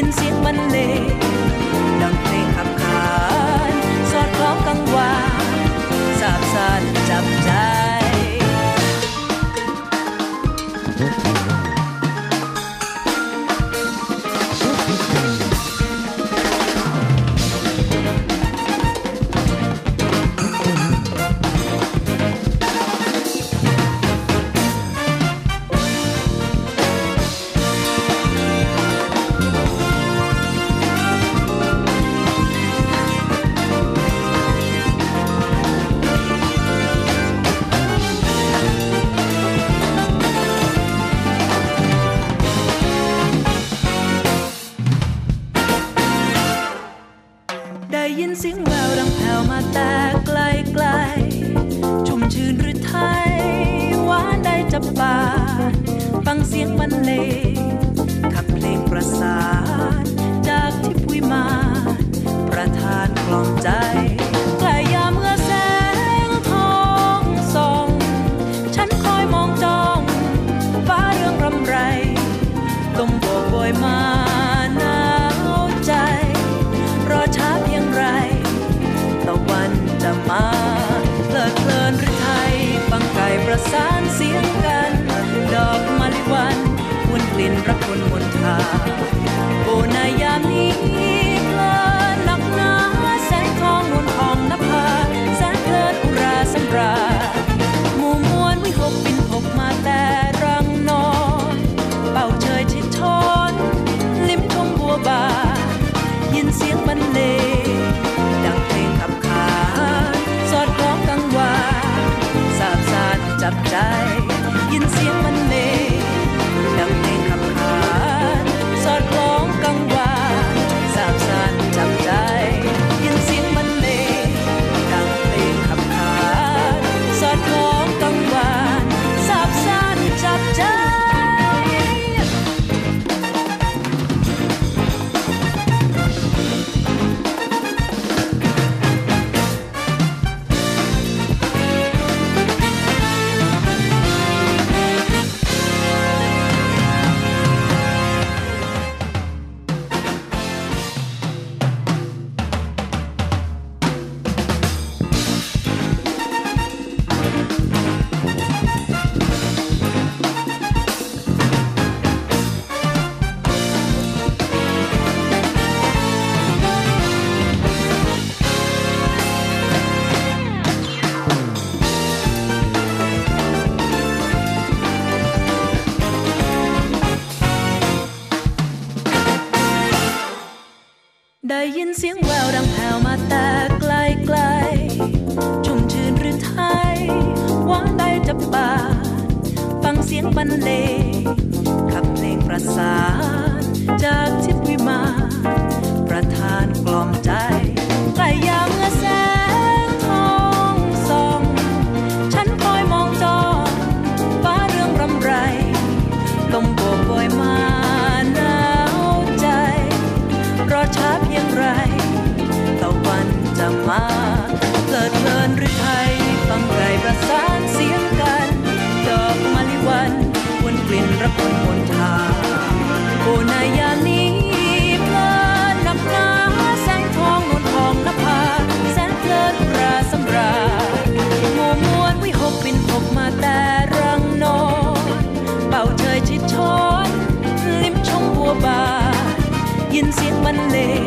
ยินเสียงบรรเลงดังเพลงขับขานสอดคล้องกังวานสาบสานจับใจ เสียงแววดังแผ่วมาแต่ไกลไกลชุ่มชื่นหรือไทยหวานได้จับปาฟังเสียงบรรเลงขับเพลงประสานจากทิพวิมาประทานกล่อมใจ up, die. ได้ยินเสียงแววดังแผ่วมาแต่ไกลไกลชุ่มชื่นรื่นไทยหวานได้จับปาฟังเสียงบรรเลงขับเพลงประสานจาก มาเพลิดเพลินหรือไทยฟังไก่ประสานเสียงกัน ดอกมะลิวันวนกลิ่นระคนมนทาโอนายานีเพลินนับนาแสงทองนวลทองนภาแสนเพลินราสำรามัวมวนวิหกบิหกมาแต่รังนอนเป่าเชยชิดช้อน ลิ้มชมบัวบา ยินเสียงบรรเลง